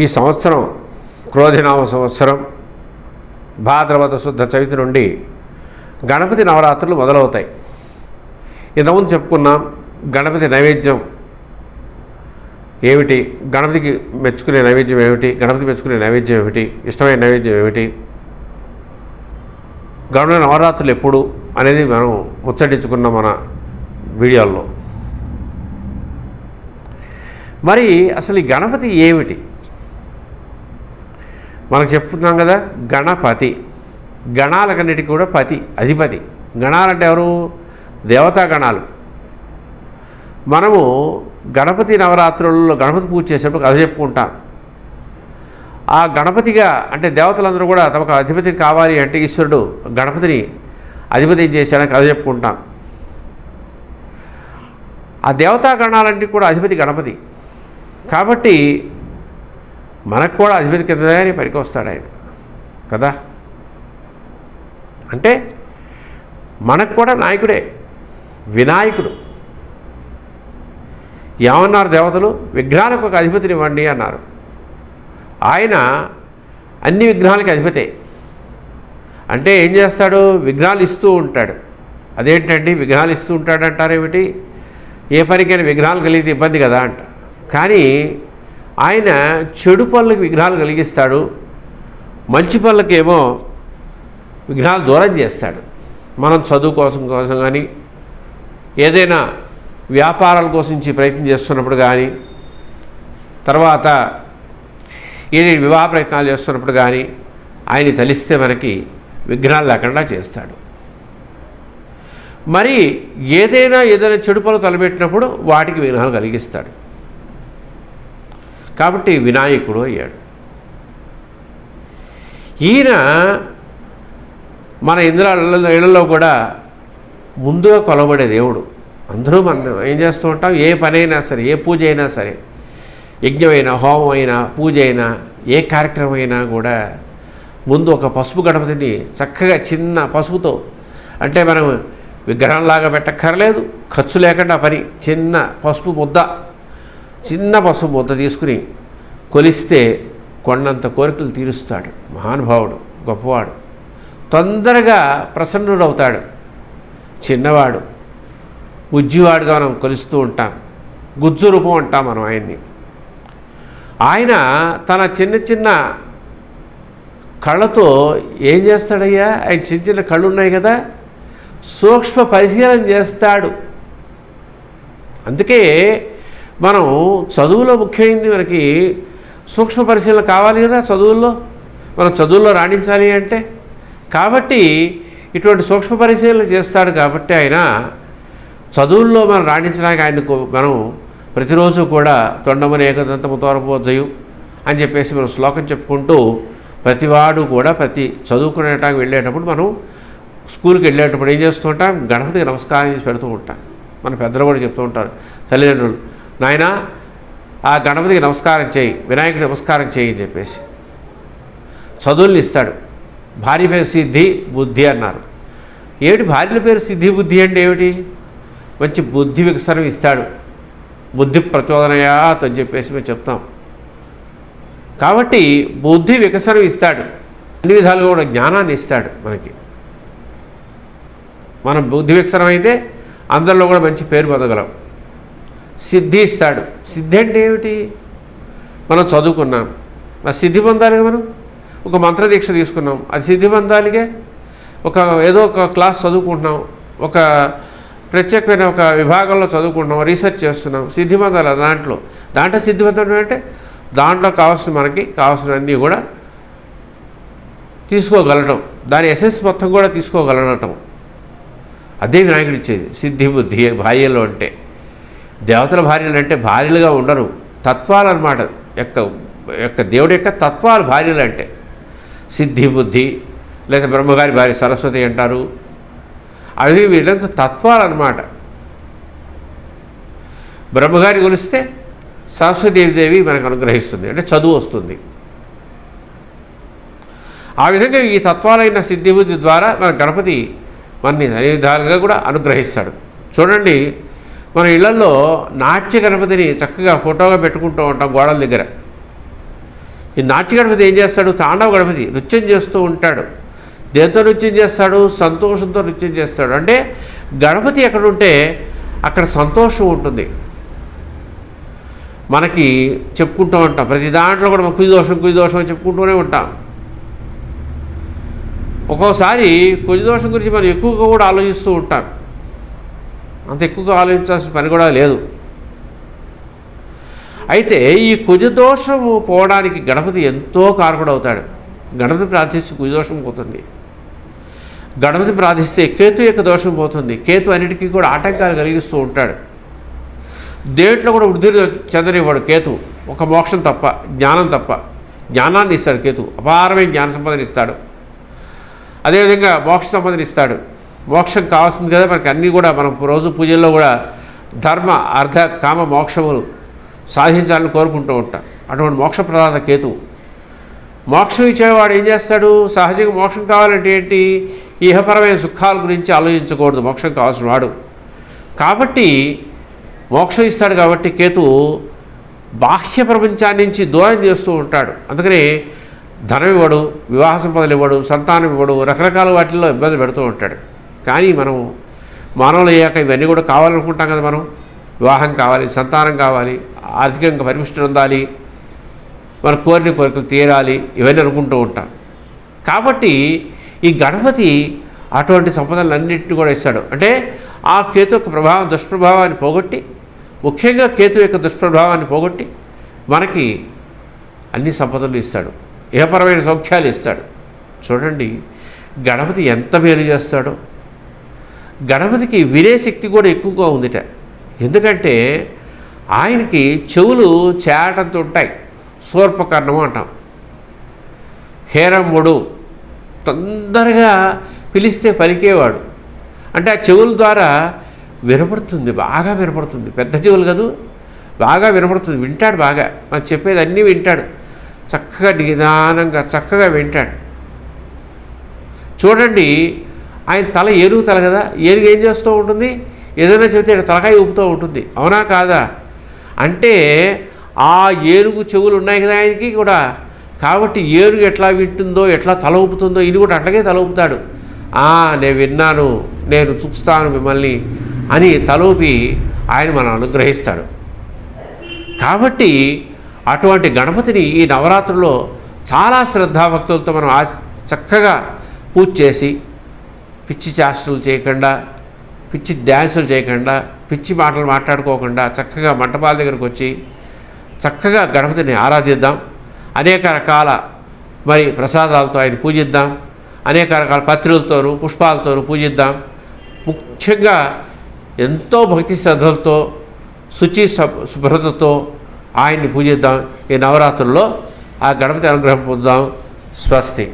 ఈ సంవత్సరం క్రోధినామ సంవత్సరం భాద్రపద శుద్ధ చవితి నుండి గణపతి నవరాత్రులు మొదలవుతాయి. ఇంతకుముందు చెప్పుకున్నాం గణపతి నైవేద్యం ఏమిటి గణపతికి మెచ్చుకునే నైవేద్యం ఏమిటి గణపతి మెచ్చుకునే నైవేద్యం ఏమిటి ఇష్టమైన నైవేద్యం ఏమిటి గణపతి నవరాత్రులు ఎప్పుడు అనేది మనం ముచ్చటించుకున్నాం మన వీడియోల్లో. మరి అసలు ఈ గణపతి ఏమిటి? మనకు చెప్తున్నాం కదా గణపతి. గణాలకన్నిటికీ కూడా పతి అధిపతి. గణాలంటే ఎవరు? దేవతా గణాలు. మనము గణపతి నవరాత్రులలో గణపతి పూజ చేసేటప్పుడు కథ చెప్పుకుంటాం. ఆ గణపతిగా అంటే దేవతలందరూ కూడా తమకు అధిపతిని కావాలి అంటే ఈశ్వరుడు గణపతిని అధిపతి చేశాడని కథ చెప్పుకుంటాం. ఆ దేవతా గణాలంటే కూడా అధిపతి గణపతి. కాబట్టి మనకు కూడా అధిపతి కిందనే పనికి వస్తాడు ఆయన. కదా? అంటే మనకు కూడా నాయకుడే వినాయకుడు. ఏమన్నారు దేవతలు? విగ్రహాలకు ఒక అధిపతిని ఇవ్వండి అన్నారు. ఆయన అన్ని విగ్రహాలకి అధిపతే. అంటే ఏం చేస్తాడు? విగ్రహాలు ఇస్తూ ఉంటాడు. అదేంటండి? విగ్రహాలు ఇస్తూ ఉంటాడు అంటారేమిటి ఏ పనికైనా విగ్రహాలు కలిగితే ఇబ్బంది కదా అంట. కానీ ఆయన చెడు పనులకు విగ్రహాలు కలిగిస్తాడు మంచి పనులకేమో విగ్రహాలు దూరం చేస్తాడు. మనం చదువు కోసం కోసం కానీ ఏదైనా వ్యాపారాల కోసం ప్రయత్నం చేస్తున్నప్పుడు కానీ తర్వాత ఏదైనా వివాహ ప్రయత్నాలు చేస్తున్నప్పుడు కానీ ఆయన తలిస్తే మనకి విఘ్నాలు లేకుండా చేస్తాడు. మరి ఏదైనా ఏదైనా చెడు పనులు తలపెట్టినప్పుడు వాటికి విఘ్నాలు కలిగిస్తాడు. కాబట్టి వినాయకుడు అయ్యాడు. ఈయన మన ఇంద్రాల ఇళ్ళలో కూడా ముందుగా కొలబడే దేవుడు. అందరూ మనం ఏం చేస్తూ ఉంటాం? ఏ పనైనా సరే ఏ పూజ అయినా సరే యజ్ఞమైన హోమం అయినా పూజ అయినా ఏ కార్యక్రమం అయినా కూడా ముందు ఒక పసుపు గణపతిని చక్కగా చిన్న పసుపుతో అంటే మనం విగ్రహంలాగా పెట్టక్కర్లేదు ఖర్చు లేకుండా పని చిన్న పసుపు ముద్ద చిన్న పసుపు ముద్ద తీసుకుని కొలిస్తే కొండంత కోరికలు తీరుస్తాడు. మహానుభావుడు గొప్పవాడు. తొందరగా ప్రసన్నుడవుతాడు చిన్నవాడు. ఉజ్జివాడుగా మనం కొలుస్తూ ఉంటాం. గుజ్జు రూపం అంటాం మనం ఆయన్ని. ఆయన తన చిన్న చిన్న కళ్ళతో ఏం చేస్తాడయ్యా? ఆయన చిన్న చిన్న కళ్ళు ఉన్నాయి కదా. సూక్ష్మ పరిశీలన చేస్తాడు. అందుకే మనం చదువులో ముఖ్యమైనది మనకి సూక్ష్మ పరిశీలన కావాలి కదా చదువుల్లో? మనం చదువుల్లో రాణించాలి అంటే? కాబట్టి ఇటువంటి సూక్ష్మ పరిశీలన చేస్తాడు కాబట్టి ఆయన చదువుల్లో మనం రాణించడానికి ఆయనకు మనం ప్రతిరోజు కూడా తొండమని ఏకదంతము తోరపోజయు అని చెప్పేసి మనం శ్లోకం చెప్పుకుంటూ ప్రతివాడు కూడా ప్రతి చదువుకునేటానికి వెళ్ళేటప్పుడు మనం స్కూల్కి వెళ్ళేటప్పుడు ఏం చేస్తూ ఉంటాం? గణపతికి నమస్కారం చేసి పెడుతూ ఉంటాం. మన పెద్దలు కూడా చెప్తూ ఉంటారు. తల్లిదండ్రులు నాయన ఆ గణపతికి నమస్కారం చేయి వినాయకుడికి నమస్కారం చేయి అని చెప్పేసి. చదువుల్ని ఇస్తాడు. భార్య పేరు సిద్ధి బుద్ధి అన్నారు. ఏమిటి భార్యల పేరు సిద్ధి బుద్ధి అంటే ఏమిటి? మంచి బుద్ధి వికసనం ఇస్తాడు. బుద్ధి ప్రచోదనయాత్ అని చెప్పేసి మేము చెప్తాం. కాబట్టి బుద్ధి వికసనం ఇస్తాడు. అన్ని విధాలుగా కూడా జ్ఞానాన్ని ఇస్తాడు మనకి. మనం బుద్ధి వికసనం అయితే అందరిలో కూడా మంచి పేరు పొందగలం. సిద్ధి ఇస్తాడు సిద్ధి అంటే ఏమిటి మనం చదువుకున్నాం. ఆ సిద్ధి పొందాలిగా మనం ఒక మంత్రదీక్ష తీసుకున్నాం. అది సిద్ధి పొందాలిగే ఒక ఏదో ఒక క్లాస్ చదువుకుంటున్నాం. ఒక ప్రత్యేకమైన ఒక విభాగంలో చదువుకుంటున్నాం. రీసెర్చ్ చేస్తున్నాం. సిద్ధి పొందాలి దాంట్లో. దాంట్లో సిద్ధి పొందడం అంటే దాంట్లో కావాల్సిన మనకి కావాల్సినవన్నీ కూడా తీసుకోగలడం దాని ఎసెన్స్ మొత్తం కూడా తీసుకోగలగటం అదే వినాయకుడు ఇచ్చేది. సిద్ధి బుద్ధి భార్యలు అంటే. దేవతల భార్యలు అంటే భార్యలుగా ఉండరు. తత్వాలు అనమాట యొక్క యొక్క దేవుడి యొక్క తత్వాలు భార్యలు అంటే. సిద్ధి బుద్ధి లేదా బ్రహ్మగారి భార్య సరస్వతి అంటారు. అవి వీళ్ళకి తత్వాలు అనమాట బ్రహ్మగారి కొలిస్తే సరస్వతీదేవి మనకు అనుగ్రహిస్తుంది. అంటే చదువు వస్తుంది. ఆ విధంగా ఈ తత్వాలైన సిద్ధిబుద్ధి ద్వారా మన గణపతి మనని అనే విధాలుగా కూడా అనుగ్రహిస్తాడు. చూడండి మన ఇళ్ళలో నాట్య గణపతిని చక్కగా ఫోటోగా పెట్టుకుంటూ ఉంటాం గోడల దగ్గర. ఈ నాట్య గణపతి ఏం చేస్తాడు? తాండవ గణపతి నృత్యం చేస్తూ ఉంటాడు. దేంతో నృత్యం చేస్తాడు? సంతోషంతో నృత్యం చేస్తాడు. అంటే గణపతి ఎక్కడుంటే అక్కడ సంతోషం ఉంటుంది. మనకి చెప్పుకుంటూ ఉంటాం. ప్రతి దాంట్లో కూడా మనం కుది దోషం కుది దోషం చెప్పుకుంటూనే ఉంటాం. ఒక్కోసారి కుది దోషం గురించి మనం ఎక్కువగా కూడా ఆలోచిస్తూ ఉంటాం. అంత ఎక్కువగా ఆలోచించాల్సిన పని కూడా లేదు. అయితే ఈ కుజదోషము పోవడానికి గణపతి ఎంతో కారకుడవుతాడు. గణపతి ప్రార్థిస్తే కుజదోషం పోతుంది. గణపతి ప్రార్థిస్తే కేతు యొక్క దోషం పోతుంది. కేతు అన్నిటికీ కూడా ఆటంకాలు కలిగిస్తూ ఉంటాడు. దేంట్లో కూడా వృద్ధి చెందనివ్వడు కేతు. ఒక మోక్షం తప్ప జ్ఞానం తప్ప. జ్ఞానాన్ని ఇస్తాడు కేతు. అపారమైన జ్ఞాన సంపదన ఇస్తాడు. అదేవిధంగా మోక్ష సంపదన ఇస్తాడు. మోక్షం కావాల్సింది కదా మనకి అన్నీ కూడా మనం రోజు పూజల్లో కూడా ధర్మ అర్ధ కామ మోక్షములు సాధించాలని కోరుకుంటూ ఉంటాం. అటువంటి మోక్ష ప్రధాన కేతువు మోక్షం ఇచ్చేవాడు ఏం చేస్తాడు? సహజంగా మోక్షం కావాలంటే ఏంటి? ఇహపరమైన సుఖాల గురించి ఆలోచించకూడదు. మోక్షం కావాల్సిన వాడు. కాబట్టి మోక్షం ఇస్తాడు కాబట్టి కేతు బాహ్య ప్రపంచాన్ని నుంచి దూరం చేస్తూ ఉంటాడు. అందుకనే ధనం ఇవ్వడు వివాహ సంపదలు ఇవ్వడు సంతానం ఇవ్వడు రకరకాల వాటిల్లో ఇబ్బంది పెడుతూ ఉంటాడు. కానీ మనం మానవులు అయ్యాక ఇవన్నీ కూడా కావాలనుకుంటాం కదా మనం. వివాహం కావాలి సంతానం కావాలి ఆర్థికంగా పరిపుష్టి పొందాలి మన కోరిన కోరికలు తీరాలి ఇవన్నీ అనుకుంటూ ఉంటాం. కాబట్టి ఈ గణపతి అటువంటి సంపదలన్నింటినీ కూడా ఇస్తాడు. అంటే ఆ కేతు యొక్క ప్రభావం దుష్ప్రభావాన్ని పోగొట్టి ముఖ్యంగా కేతు యొక్క దుష్ప్రభావాన్ని పోగొట్టి మనకి అన్ని సంపదలు ఇస్తాడు. ఏపరమైన సౌఖ్యాలు ఇస్తాడు. చూడండి గణపతి ఎంత మేలు చేస్తాడో. గణపతికి వినే శక్తి కూడా ఎక్కువగా ఉందిట. ఎందుకంటే ఆయనకి చెవులు చేటంతో ఉంటాయి. సూర్పకర్ణము అంటాం. హేరమ్ముడు తొందరగా పిలిస్తే పలికేవాడు. అంటే ఆ చెవుల ద్వారా వినపడుతుంది బాగా వినపడుతుంది. పెద్ద చెవులు కదూ? బాగా వినపడుతుంది వింటాడు బాగా. మనం చెప్పేది అన్నీ వింటాడు. చక్కగా నిదానంగా చక్కగా వింటాడు. చూడండి ఆయన తల ఏనుగు తల కదా ఏనుగు ఏం చేస్తూ ఉంటుంది? ఏదైనా చెబితే తలకాయ ఊపుతూ ఉంటుంది. అవునా కాదా? అంటే ఆ ఏనుగు చెవులు ఉన్నాయి కదా ఆయనకి కూడా. కాబట్టి ఏనుగు ఎట్లా వింటుందో ఎట్లా తల ఊపుతుందో ఇది కూడా అట్లాగే తల ఊపుతాడు. నేను విన్నాను నేను చూస్తాను మిమ్మల్ని అని తలూపి ఆయన మనం అనుగ్రహిస్తాడు. కాబట్టి అటువంటి గణపతిని ఈ నవరాత్రుల్లో చాలా శ్రద్ధాభక్తులతో మనం చక్కగా పూజ చేసి పిచ్చి చేష్టలు చేయకుండా పిచ్చి డ్యాన్సులు చేయకుండా పిచ్చి మాటలు మాట్లాడుకోకుండా చక్కగా మంటపాల దగ్గరకు వచ్చి చక్కగా గణపతిని ఆరాధిద్దాం. అనేక రకాల మరి ప్రసాదాలతో ఆయన పూజిద్దాం. అనేక రకాల పత్రులతోనూ పుష్పాలతోనూ పూజిద్దాం. ముఖ్యంగా ఎంతో భక్తి శ్రద్ధలతో శుచి శుభ్రతతో ఆయన్ని పూజిద్దాం. ఈ నవరాత్రుల్లో ఆ గణపతి అనుగ్రహం పొందాం స్వస్తి.